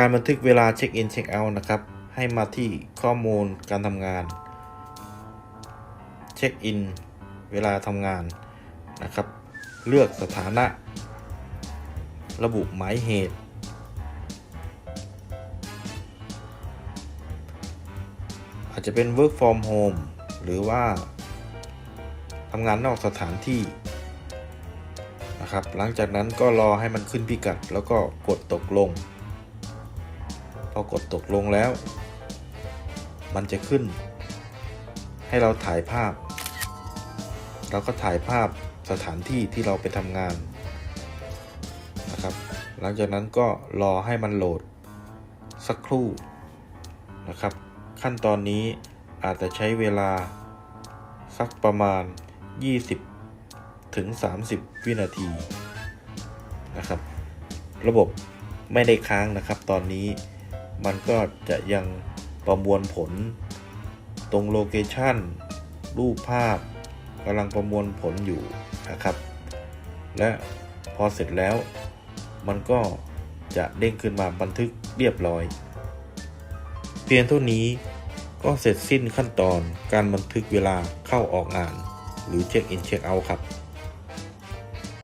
การบันทึกเวลาเช็คอินเช็คเอาท์นะครับ ให้มาที่ข้อมูลการทำงาน เช็คอินเวลาทำงานนะครับ เลือกสถานะ ระบุหมายเหตุ อาจจะเป็น work from home หรือว่าทำงานนอกสถานที่นะครับ หลังจากนั้นก็รอให้มันขึ้นพิกัดแล้วก็กดตกลง อ กดตกลงแล้ว มันจะขึ้น ให้เราถ่ายภาพ เราก็ถ่ายภาพสถานที่ที่เราไปทำงานนะครับ หลังจากนั้นก็รอให้มันโหลดสักครู่นะครับ ขั้นตอนนี้อาจจะใช้เวลาสักประมาณ 20 ถึง 30 วินาทีนะครับ ระบบไม่ได้ค้างนะครับตอนนี้ มันก็จะยังประมวลผล ตรงโลเคชันรูปภาพกำลังประมวลผลอยู่นะครับ และพอเสร็จแล้ว มันก็จะเด้งขึ้นมาบันทึกเรียบร้อย เพียงเท่านี้ก็เสร็จสิ้นขั้นตอนการบันทึกเวลาเข้าออกงาน หรือเช็คอินเช็คเอาท์ครับ